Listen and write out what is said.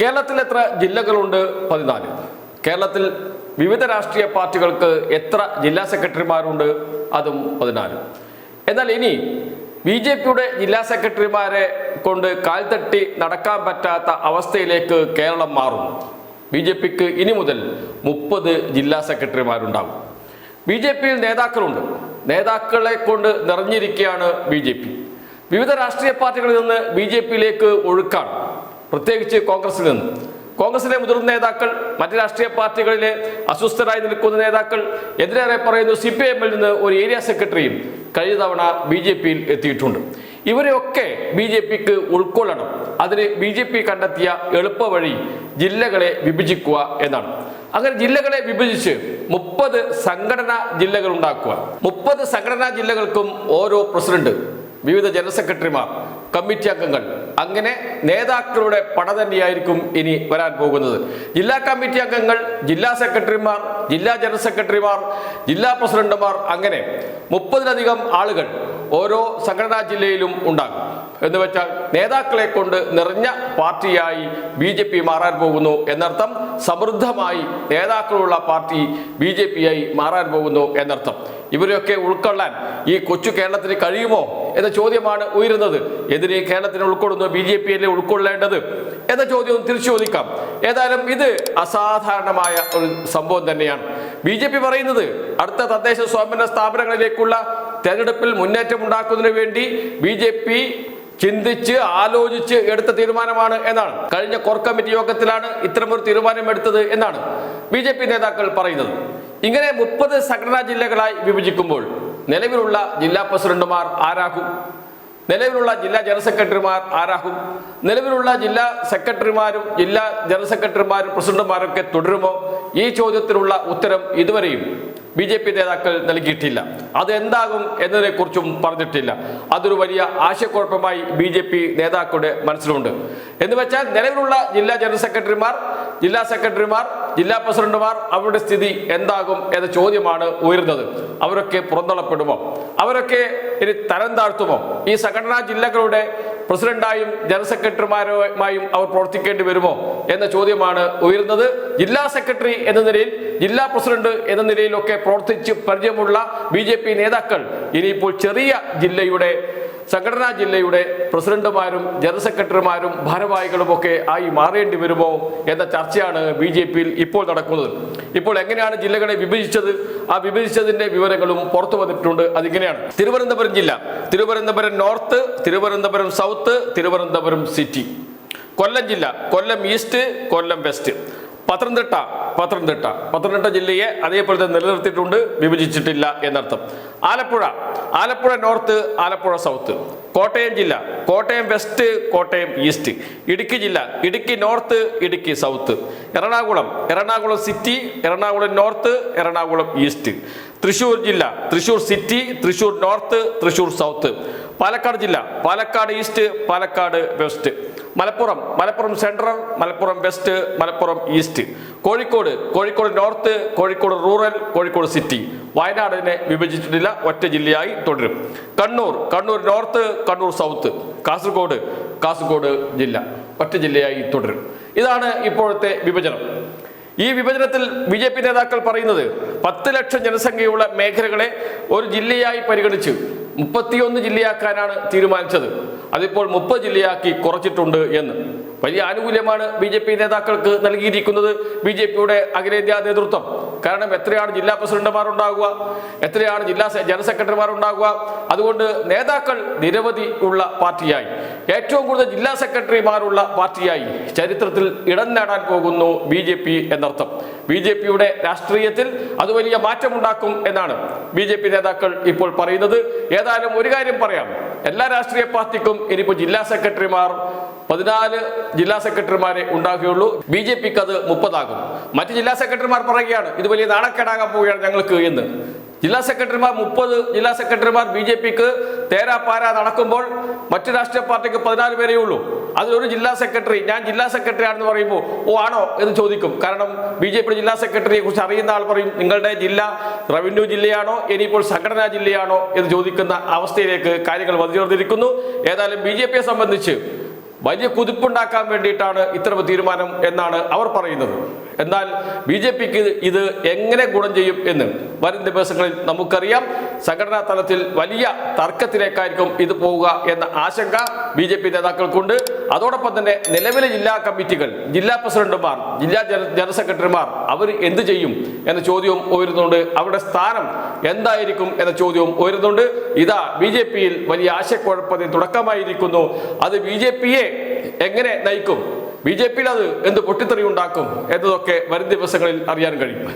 കേരളത്തിൽ എത്ര ജില്ലകളുണ്ട്? പതിനാല്. കേരളത്തിൽ വിവിധ രാഷ്ട്രീയ പാർട്ടികൾക്ക് എത്ര ജില്ലാ സെക്രട്ടറിമാരുണ്ട്? അതും പതിനാല്. എന്നാൽ ഇനി ബി ജെ പിയുടെ ജില്ലാ സെക്രട്ടറിമാരെ കൊണ്ട് കാൽത്തട്ടി തട്ടി നടക്കാൻ പറ്റാത്ത അവസ്ഥയിലേക്ക് കേരളം മാറും. ബി ജെ പിക്ക് ഇനി മുതൽ മുപ്പത് ജില്ലാ സെക്രട്ടറിമാരുണ്ടാകും ബി ജെ പിയിൽ നേതാക്കളുണ്ട്. നേതാക്കളെ കൊണ്ട് നിറഞ്ഞിരിക്കുകയാണ് ബി ജെ പി. വിവിധ രാഷ്ട്രീയ പാർട്ടികളിൽ നിന്ന് ബി ജെ പിയിലേക്ക് ഒഴുക്കാണ്. പ്രത്യേകിച്ച് കോൺഗ്രസിൽ നിന്ന്. കോൺഗ്രസിലെ മുതിർന്ന നേതാക്കൾ മറ്റ് രാഷ്ട്രീയ പാർട്ടികളിലെ അസ്വസ്ഥരായി നിൽക്കുന്ന നേതാക്കൾ എതിരേറെ പറയുന്നു സി പി എമ്മിൽ നിന്ന് ഒരു ഏരിയ സെക്രട്ടറിയും കഴിഞ്ഞ തവണ ബി ജെ പിയിൽ എത്തിയിട്ടുണ്ട്. ഇവരെയൊക്കെ ബി ജെ പിക്ക് ഉൾക്കൊള്ളണം. അതിന് ബി ജെ പി കണ്ടെത്തിയ എളുപ്പ വഴി ജില്ലകളെ വിഭജിക്കുക എന്നാണ്. അങ്ങനെ ജില്ലകളെ വിഭജിച്ച് മുപ്പത് സംഘടനാ ജില്ലകൾ ഉണ്ടാക്കുക മുപ്പത് സംഘടനാ ജില്ലകൾക്കും ഓരോ പ്രസിഡന്റ് വിവിധ ജനറൽ സെക്രട്ടറിമാർ കമ്മിറ്റി അംഗങ്ങൾ. അങ്ങനെ നേതാക്കളുടെ പട തന്നെയായിരിക്കും ഇനി വരാൻ പോകുന്നത്. ജില്ലാ കമ്മിറ്റി അംഗങ്ങൾ ജില്ലാ സെക്രട്ടറിമാർ ജില്ലാ ജനറൽ സെക്രട്ടറിമാർ ജില്ലാ പ്രസിഡന്റുമാർ അങ്ങനെ മുപ്പതിലധികം ആളുകൾ ഓരോ സംഘടനാ ജില്ലയിലും ഉണ്ടാകും. എന്ന് വെച്ചാൽ നേതാക്കളെ കൊണ്ട് നിറഞ്ഞ പാർട്ടിയായി ബി ജെ പി മാറാൻ പോകുന്നു എന്നർത്ഥം സമൃദ്ധമായി നേതാക്കളുള്ള പാർട്ടി ബി ജെ പി ആയി മാറാൻ പോകുന്നു എന്നർത്ഥം. ഇവരെയൊക്കെ ഉൾക്കൊള്ളാൻ ഈ കൊച്ചു കേരളത്തിന് കഴിയുമോ? എന്ന ചോദ്യമാണ് ഉയരുന്നത്. എതിരെ കേരളത്തിന് ഉൾക്കൊള്ളുന്നു ബി ജെ പി അല്ലേ ഉൾക്കൊള്ളേണ്ടത്? എന്ന ചോദ്യം തിരിച്ചു ചോദിക്കാം. ഏതായാലും ഇത് അസാധാരണമായ ഒരു സംഭവം തന്നെയാണ്. ബി ജെ പി പറയുന്നത് അടുത്ത തദ്ദേശ സ്വയംഭരണ സ്ഥാപനങ്ങളിലേക്കുള്ള തെരഞ്ഞെടുപ്പിൽ മുന്നേറ്റം ഉണ്ടാക്കുന്നതിന് വേണ്ടി ബി ജെ പി ചിന്തിച്ച് ആലോചിച്ച് എടുത്ത തീരുമാനമാണ് എന്നാണ്. കഴിഞ്ഞ കോർ കമ്മിറ്റി യോഗത്തിലാണ് ഇത്തരമൊരു തീരുമാനം എടുത്തത് എന്നാണ് ബി നേതാക്കൾ പറയുന്നത്. ഇങ്ങനെ മുപ്പത് സംഘടനാ ജില്ലകളായി വിഭജിക്കുമ്പോൾ നിലവിലുള്ള ജില്ലാ പ്രസിഡന്റുമാർ ആരാകും? നിലവിലുള്ള ജില്ലാ ജനറൽ സെക്രട്ടറിമാർ ആരാകും? നിലവിലുള്ള ജില്ലാ സെക്രട്ടറിമാരും ജില്ലാ ജനറൽ സെക്രട്ടറിമാരും പ്രസിഡന്റുമാരൊക്കെ തുടരുമോ? ഈ ചോദ്യത്തിനുള്ള ഉത്തരം ഇതുവരെയും ബി ജെ പി നേതാക്കൾ നൽകിയിട്ടില്ല. അത് എന്താകും എന്നതിനെക്കുറിച്ചും പറഞ്ഞിട്ടില്ല. അതൊരു വലിയ ആശയക്കുഴപ്പമായി ബി ജെ പി നേതാക്കളുടെ മനസ്സിലുണ്ട്. എന്ന് വെച്ചാൽ നിലവിലുള്ള ജില്ലാ ജനറൽ സെക്രട്ടറിമാർ ജില്ലാ സെക്രട്ടറിമാർ ജില്ലാ പ്രസിഡന്റുമാർ അവരുടെ സ്ഥിതി എന്താകും എന്ന ചോദ്യമാണ് ഉയരുന്നത്. അവരൊക്കെ പുറന്തള്ളപ്പെടുമോ? അവരൊക്കെ ഇനി തരം താഴ്ത്തുമോ? ഈ സംഘടനാ ജില്ലകളുടെ പ്രസിഡന്റായും ജനറൽ സെക്രട്ടറിമാരുമായും അവർ പ്രവർത്തിക്കേണ്ടി വരുമോ എന്ന ചോദ്യമാണ് ഉയരുന്നത്. ജില്ലാ സെക്രട്ടറി എന്ന നിലയിൽ ജില്ലാ പ്രസിഡന്റ് എന്ന നിലയിലൊക്കെ പ്രവർത്തിച്ച് പരിചയമുള്ള ബി നേതാക്കൾ ഇനിയിപ്പോൾ ചെറിയ ജില്ലയുടെ സംഘടനാ ജില്ലയുടെ പ്രസിഡന്റുമാരും ജനറൽ സെക്രട്ടറിമാരും ഭാരവാഹികളുമൊക്കെ ആയി മാറേണ്ടി വരുമോ എന്ന ചർച്ചയാണ് ബി ജെ പിയിൽ ഇപ്പോൾ നടക്കുന്നത്. ഇപ്പോൾ എങ്ങനെയാണ് ജില്ലകളെ വിഭജിച്ചത്? ആ വിഭജിച്ചതിന്റെ വിവരങ്ങളും പുറത്തു വന്നിട്ടുണ്ട്. അതിങ്ങനെയാണ്. തിരുവനന്തപുരം ജില്ല. Thiruvananthapuram north Thiruvananthapuram south Thiruvananthapuram city. Kollam ജില്ല. Kollam east Kollam west. Pathanamthitta. Pathanamthitta. Pathanamthitta ജില്ലയെ അതേപോലെ തന്നെ നിലനിർത്തിയിട്ടുണ്ട് വിഭജിച്ചിട്ടില്ല എന്നർത്ഥം. Alappuzha. Alappuzha north Alappuzha south. Kottayam ജില്ല. Kottayam west Kottayam east. Idukki ജില്ല. Idukki north Idukki south. Ernakulam. Ernakulam city Ernakulam north Ernakulam east. Thrissur ജില്ല. Thrissur city Thrissur north Thrissur south. Palakkad ജില്ല. Palakkad east Palakkad west. Malappuram Malappuram central Malappuram west Malappuram east Kozhikode Kozhikode north Kozhikode rural Kozhikode city വയനാടിനെ വിഭജിച്ചിട്ടില്ല ഒറ്റ ജില്ലയായി തുടരും. Kannur Kannur north Kannur south Kasaragod Kasaragod ജില്ല ഒറ്റ ജില്ലയായി തുടരും. ഇതാണ് ഇപ്പോഴത്തെ വിഭജനം. ഈ വിഭജനത്തിൽ ബി ജെ പി നേതാക്കൾ പറയുന്നത് പത്ത് ലക്ഷം ജനസംഖ്യയുള്ള മേഖലകളെ ഒരു ജില്ലയായി പരിഗണിച്ച് മുപ്പത്തിയൊന്ന് ജില്ലയാക്കാനാണ് തീരുമാനിച്ചത്. അതിപ്പോൾ മുപ്പത് ജില്ലയാക്കി കുറച്ചിട്ടുണ്ട് എന്ന്. വലിയ ആനുകൂല്യമാണ് ബി നേതാക്കൾക്ക് നൽകിയിരിക്കുന്നത് ബി അഖിലേന്ത്യാ നേതൃത്വം. കാരണം എത്രയാണ് ജില്ലാ പ്രസിഡന്റുമാർ ഉണ്ടാകുക എത്രയാണ് ജില്ലാ ജനറൽ സെക്രട്ടറിമാർ ഉണ്ടാകുക അതുകൊണ്ട് നേതാക്കൾ നിരവധി ഉള്ള പാർട്ടിയായി. ഏറ്റവും കൂടുതൽ ജില്ലാ സെക്രട്ടറിമാരുള്ള പാർട്ടിയായി. ചരിത്രത്തിൽ ഇടം നേടാൻ പോകുന്നു ബി ജെ പി എന്നർത്ഥം. ബി ജെ പിയുടെ രാഷ്ട്രീയത്തിൽ അത് വലിയ മാറ്റമുണ്ടാക്കും എന്നാണ് ബി ജെ പി നേതാക്കൾ ഇപ്പോൾ പറയുന്നത്. ഏതായാലും ഒരു കാര്യം പറയാം. എല്ലാ രാഷ്ട്രീയ പാർട്ടിക്കും ഇനിയിപ്പോൾ ജില്ലാ സെക്രട്ടറിമാർ പതിനാല് ജില്ലാ സെക്രട്ടറിമാരെ ഉണ്ടാകുകയുള്ളൂ ബി ജെ പിക്ക് അത് മുപ്പതാകും. മറ്റ് ജില്ലാ സെക്രട്ടറിമാർ പറയുകയാണ് ഇത് വലിയ നാണക്കേടാകാൻ പോവുകയാണ് ഞങ്ങൾക്ക് എന്ന്. ജില്ലാ സെക്രട്ടറിമാർ മുപ്പത് ജില്ലാ സെക്രട്ടറിമാർ ബി ജെ പിക്ക് തേരാപ്പാര നടക്കുമ്പോൾ മറ്റു രാഷ്ട്രീയ പാർട്ടിക്ക് പതിനാല് പേരേ ഉള്ളൂ. അതിലൊരു ജില്ലാ സെക്രട്ടറി ഞാൻ ജില്ലാ സെക്രട്ടറി ആണെന്ന് പറയുമ്പോൾ ഓ ആണോ? എന്ന് ചോദിക്കും. കാരണം ബി ജെ പി ജില്ലാ സെക്രട്ടറിയെ കുറിച്ച് അറിയുന്ന ആൾ പറയും നിങ്ങളുടെ ജില്ല റവന്യൂ ജില്ലയാണോ? ഇനിയിപ്പോൾ സംഘടനാ ജില്ലയാണോ? എന്ന് ചോദിക്കുന്ന അവസ്ഥയിലേക്ക് കാര്യങ്ങൾ വന്നുചേർന്നിരിക്കുന്നു ഏതായാലും ബി ജെ പിയെ സംബന്ധിച്ച് വലിയ കുതിപ്പുണ്ടാക്കാൻ വേണ്ടിയിട്ടാണ് ഇത്തരം തീരുമാനം എന്നാണ് അവർ പറയുന്നത്. എന്നാൽ ബി ജെ പിക്ക് ഇത് എങ്ങനെ ഗുണം ചെയ്യും എന്ന് വരും ദിവസങ്ങളിൽ നമുക്കറിയാം. സംഘടനാ തലത്തിൽ വലിയ തർക്കത്തിലേക്കായിരിക്കും ഇത് പോവുക എന്ന ആശങ്ക ബി ജെ പി നേതാക്കൾക്കുണ്ട്. അതോടൊപ്പം തന്നെ നിലവിലെ ജില്ലാ കമ്മിറ്റികൾ ജില്ലാ പ്രസിഡന്റുമാർ ജില്ലാ ജനറൽ സെക്രട്ടറിമാർ അവർ എന്ത് ചെയ്യും എന്ന ചോദ്യവും ഉയരുന്നുണ്ട്. അവരുടെ സ്ഥാനം എന്തായിരിക്കും എന്ന ചോദ്യവും ഉയരുന്നുണ്ട്. ഇതാ ബി ജെ പിയിൽ വലിയ ആശയക്കുഴപ്പത്തിന് തുടക്കമായിരിക്കുന്നു. അത് ബി ജെ പിയെ എങ്ങനെ നയിക്കും? ബി ജെ പിയിൽ അത് എന്ത് പൊട്ടിത്തെറി ഉണ്ടാക്കും എന്നതൊക്കെ വരും ദിവസങ്ങളിൽ അറിയാൻ കഴിയും.